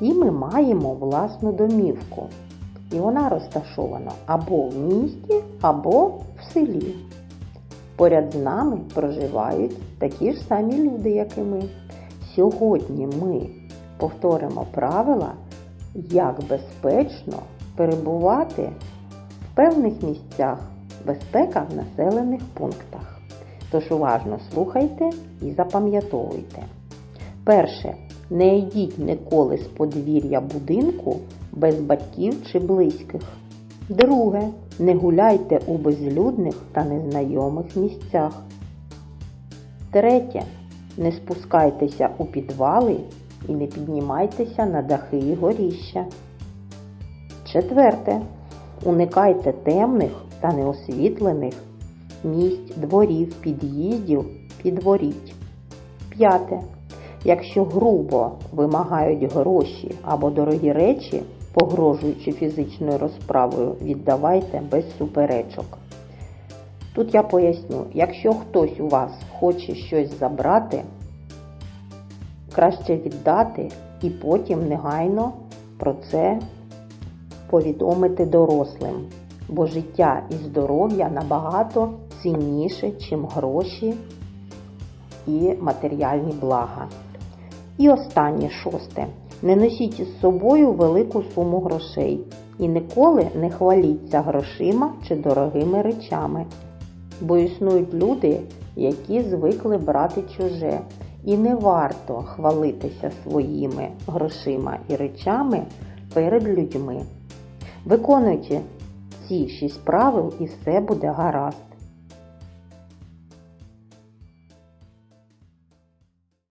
Всі ми маємо власну домівку. І вона розташована або в місті, або в селі. Поряд з нами проживають такі ж самі люди, як і ми. Сьогодні ми повторимо правила, як безпечно перебувати в певних місцях, безпека в населених пунктах. Тож уважно слухайте і запам'ятовуйте. Перше. Не йдіть ніколи з подвір'я будинку без батьків чи близьких. Друге. Не гуляйте у безлюдних та незнайомих місцях. Третє. Не спускайтеся у підвали і не піднімайтеся на дахи і горіща. Четверте. Уникайте темних та неосвітлених місць, дворів, під'їздів, підворіть. П'яте. Якщо грубо вимагають гроші або дорогі речі, погрожуючи фізичною розправою, віддавайте без суперечок. Тут я поясню, якщо хтось у вас хоче щось забрати, краще віддати і потім негайно про це повідомити дорослим, бо життя і здоров'я набагато цінніше, чим гроші і матеріальні блага. І останнє шосте. Не носіть із собою велику суму грошей і ніколи не хваліться грошима чи дорогими речами, бо існують люди, які звикли брати чуже, і не варто хвалитися своїми грошима і речами перед людьми. Виконуйте ці шість правил і все буде гаразд.